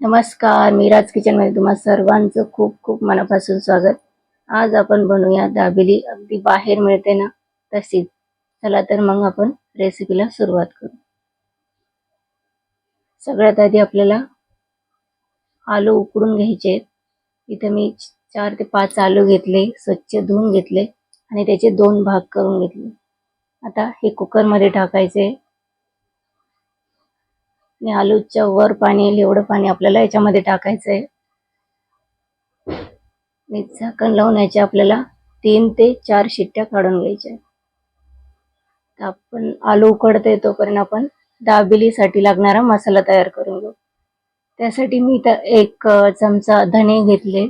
नमस्कार मी राज किचनमध्ये तुम्हाला सर्वांचं खूप खूप मनापासून स्वागत. आज आपण बनवूया दाबेली. अगदी बाहेर मिळते ना तशीच चला तर मग आपण रेसिपीला सुरुवात करू. सगळ्यात आधी आपल्याला आलू उकडून घ्यायचे आहेत. इथे मी चार ते पाच आलू घेतले स्वच्छ धुवून घेतले आणि त्याचे दोन भाग करून घेतले. आता हे कुकरमध्ये टाकायचे. आणि आलूच्या वर पाणी येईल एवढं पाणी आपल्याला याच्यामध्ये टाकायचं आहे आणि झाकण लावून याच्या आपल्याला तीन ते चार शिट्ट्या काढून घ्यायच्या आहेत. आपण आलू उकडते तोपर्यंत आपण दाबेलीसाठी लागणारा मसाला तयार करून घेऊ. त्यासाठी मी इथं एक चमचा धणे घेतले.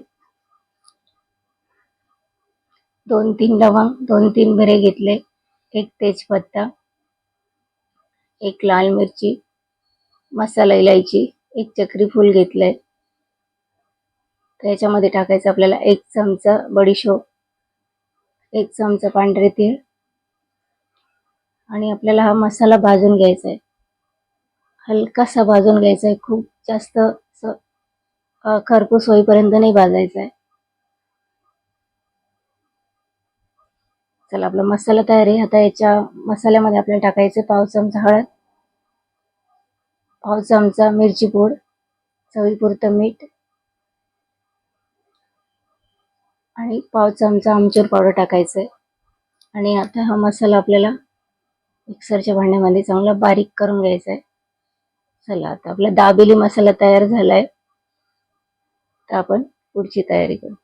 दोन तीन लवंग दोन तीन मिरे घेतले. एक तेजपत्ता एक लाल मिरची मसाला इलायची एक चक्री फूल घेतलंय. तर याच्यामध्ये टाकायचं आपल्याला एक चमचा बडीशोप एक चमचा पांढरे तीळ आणि आपल्याला हा मसाला भाजून घ्यायचा आहे हलकासा भाजून घ्यायचा आहे खूप जास्त खरपूस होईपर्यंत नाही भाजायचा आहे चला आपला मसाला तयार आहे. आता याच्या मसाल्यामध्ये आपल्याला टाकायचं पाव चमचा हळद. पाव चमचा मिरची पूड चवीपुरतं मीठ आणि पाव चमचा आमचूर पावडर टाकायचं आहे. आणि आता हा मसाला आपल्याला मिक्सरच्या भांड्यामध्ये चांगला बारीक करून घ्यायचा आहे. चला आता आपला दाबेली मसाला तयार झालाय. तर आपण पुढची तयारी करू.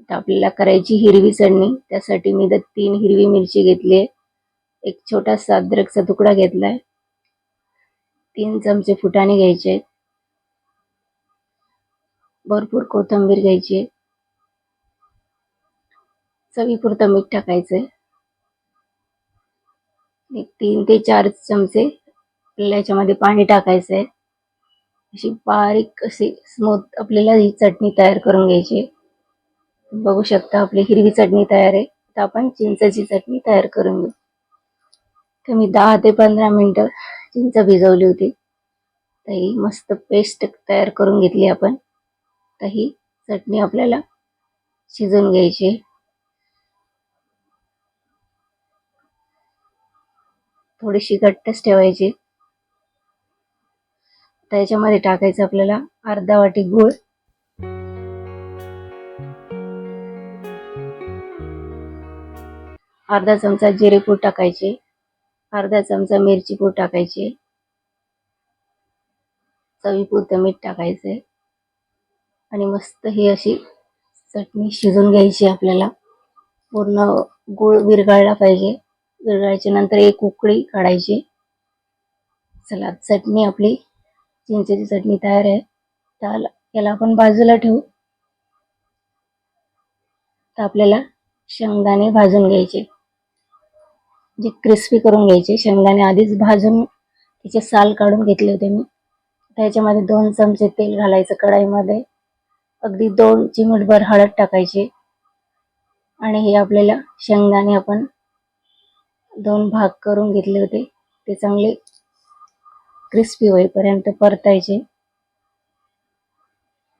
आता आपल्याला करायची हिरवी चटणी त्यासाठी मी तर तीन हिरवी मिरची घेतली आहे. एक छोटासा अद्रकचा तुकडा घेतलाय. तीन चमचे फुटाणे घ्यायचे. भरपूर कोथिंबीर घ्यायची. चवीपुरतं मीठ टाकायचंय एक तीन ते चार चमचे आपल्याला याच्यामध्ये पाणी टाकायचंय अशी बारीक अशी स्मूथ आपल्याला ही चटणी तयार करून घ्यायची. बघू शकता आपली हिरवी चटणी तयार आहे. आता आपण चिंचाची चटणी तयार करून घेऊ. तर मी दहा ते पंधरा मिनिटं चिंच भिजवली होती. तर ही मस्त पेस्ट तयार करून घेतली आपण. तर ही चटणी आपल्याला शिजवून घ्यायची थोडीशी घट्टच ठेवायची. त्याच्यामध्ये टाकायचं आपल्याला अर्धा वाटी गूळ. अर्धा चमचा जिरेपूड टाकायचे. अर्धा चमचा मिरची पूड टाकायची. चवीपुरतं मीठ टाकायचंय. आणि मस्त ही अशी चटणी शिजून घ्यायची आपल्याला. पूर्ण गुळ विरघळला पाहिजे. विरघळायच्या नंतर एक उकळी काढायची. चला चटणी आपली चिंचेची चटणी तयार आहे. तर याला आपण बाजूला ठेवू. तर आपल्याला शेंगदाणे भाजून घ्यायचे. जे क्रिस्पी करून घ्यायचे. शेंगदाणे आधीच भाजून त्याचे साल काढून घेतले होते मी. त्याच्यामध्ये दोन चमचे तेल घालायचं कढाईमध्ये. अगदी दोन चिमूटभर हळद टाकायची. आणि हे आपल्याला शेंगदाणे आपण दोन भाग करून घेतले होते. ते चांगले क्रिस्पी होईपर्यंत परतायचे.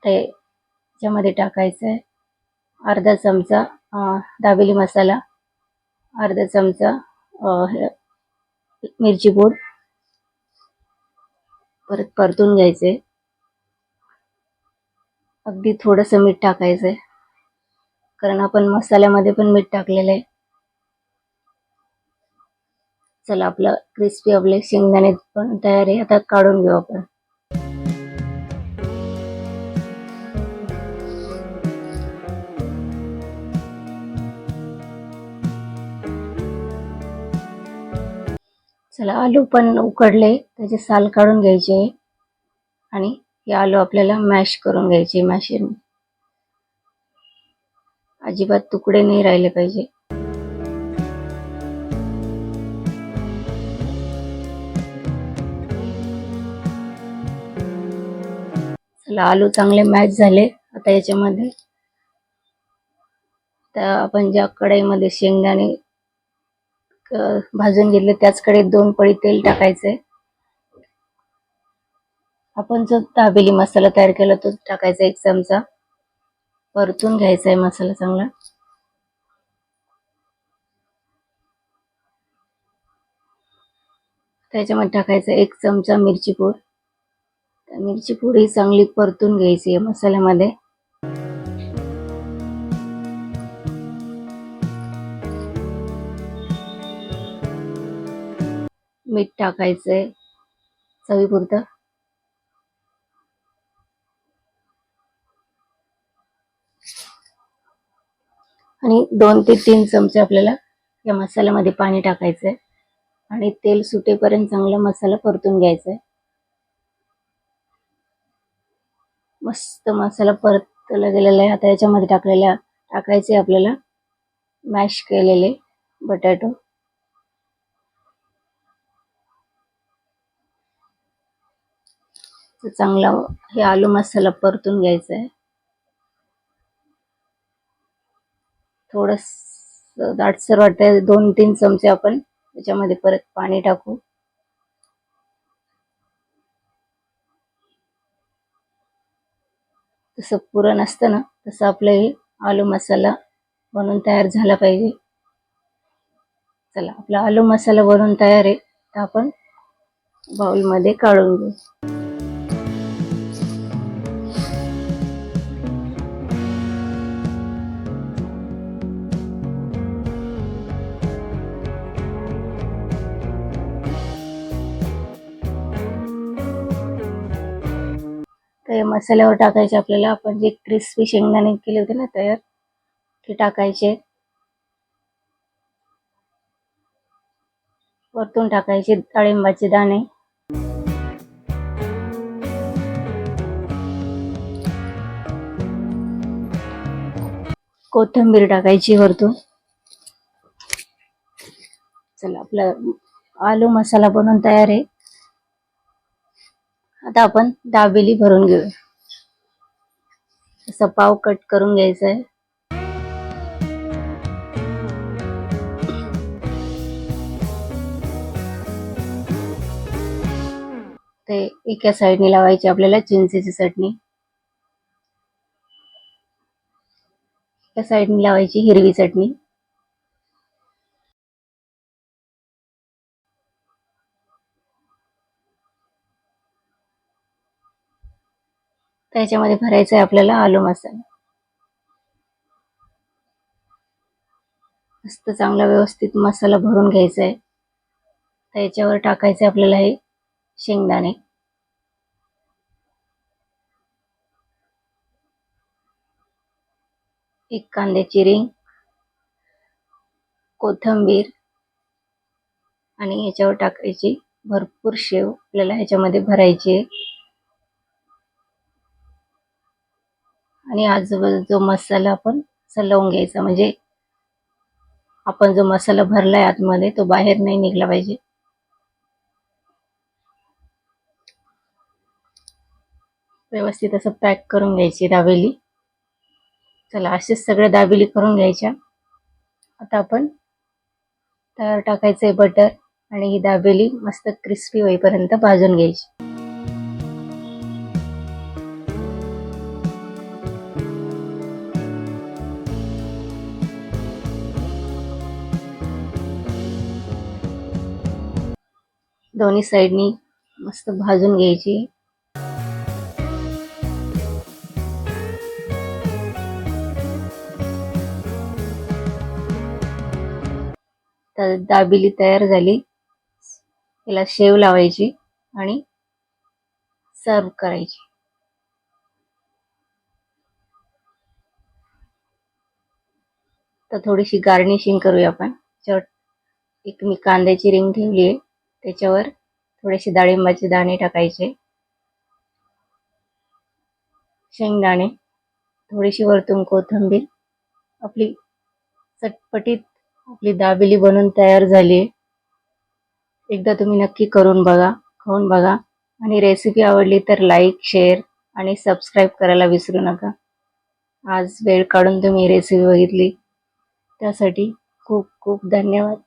ते त्याच्यामध्ये टाकायचं आहे अर्धा चमचा दाबेली मसाला अर्धा चमचा मिरची पूड परत परतून घ्यायचे. अगदी थोडंसं मीठ टाकायचंय. कारण आपण मसाल्यामध्ये पण मीठ टाकलेलं आहे. चला आपलं क्रिस्पी आपले शेंगदाणे पण तयार आहे. आता काढून घेऊ आपण. चला आलू पण उकडले त्याचे साल काढून घ्यायचे आणि हे आलू आपल्याला मॅश करून घ्यायचे मॅशिंग अजिबात तुकडे नाही राहिले पाहिजे. चला आलू चांगले मॅच झाले. आता याच्यामध्ये तर आपण ज्या कढईमध्ये शेंगदाणे भाजून घेतले. त्याच दोन पळी तेल टाकायचंय. आपण जो दाबेली मसाला तयार केला तो टाकायचा एक चमचा. परतून घ्यायचा आहे मसाला चांगला. त्याच्यामध्ये टाकायचा एक चमचा मिरची पूड. मिरची पूड ही चांगली परतून घ्यायची आहे मसाल्यामध्ये. मीठ टाकायचंय. चवीपुरतं. आणि दोन ते तीन चमचे आपल्याला या मसाल्यामध्ये पाणी टाकायचंय. आणि तेल सुटेपर्यंत चांगला मसाला परतून घ्यायचा आहे मस्त मसाला परतला गेलेला आहे. आता याच्यामध्ये टाकलेला टाकायचे आपल्याला मॅश केलेले बटाटो. चांगला हे आलू मसाला परतून घ्यायचा आहे थोडस दाटसर वाटतंय. दोन तीन चमचे आपण त्याच्यामध्ये परत पाणी टाकू. तसं पुरण असतं ना तसं आपलं हे आलू मसाला बनून तयार झाला पाहिजे. चला आपला आलू मसाला बनवून तयार आहे. तर आपण बाउलमध्ये काढून घेऊ. मसाल्यावर टाकायचे आपल्याला. आपण जे क्रिस्पी शेंगदाणे केले होते ना तयार ते टाकायचे. वरतून टाकायचे डाळिंबाचे दाणे. कोथिंबीर टाकायची वरतून. चला आपला आलू मसाला बनवून तयार आहे. आता आपण दाबेली भरून घेऊ असं पाव कट करून घ्यायचा आहे ते एका साईडने लावायची आपल्याला चिंचेची चटणी. एका साईडने लावायची हिरवी चटणी. त्याच्यामध्ये भरायचं आहे आपल्याला आलू मसाला. मस्त चांगला व्यवस्थित मसाला भरून घ्यायचा आहे त्याच्यावर टाकायचं आपल्याला हे शेंगदाणे. एक कांद्याची रिंग. कोथंबीर. आणि याच्यावर टाकायची भरपूर शेव आपल्याला ह्याच्यामध्ये भरायची आणि आजूबाजू जो मसाला आपण लावून घ्यायचा. म्हणजे आपण जो मसाला भरलाय आतमध्ये तो बाहेर नाही निघला पाहिजे. व्यवस्थित असं पॅक करून घ्यायची दाबेली. चला असेच सगळे दाबेली करून घ्यायच्या. आता आपण तयार टाकायचंय बटर आणि ही दाबेली मस्त क्रिस्पी होईपर्यंत भाजून घ्यायची. दोन्ही साईडनी मस्त भाजून घ्यायची. तर दाबिली तयार झाली. तिला शेव लावायची आणि सर्व करायची. तर थोडीशी गार्निशिंग करूया आपण. चट एक मी कांद्याची रिंग ठेवली आहे. त्याच्यावर थोडेसे डाळिंबाचे दाणे टाकायचे. शेंगदाणे थोडीशी वरतून कोथिंबीर आपली चटपटीत आपली दाबेली बनून तयार झाली आहे. एकदा तुम्ही नक्की करून बघा खाऊन बघा. आणि रेसिपी आवडली तर लाईक शेअर आणि सबस्क्राईब करायला विसरू नका. आज वेळ काढून तुम्ही रेसिपी बघितली. त्यासाठी खूप खूप धन्यवाद.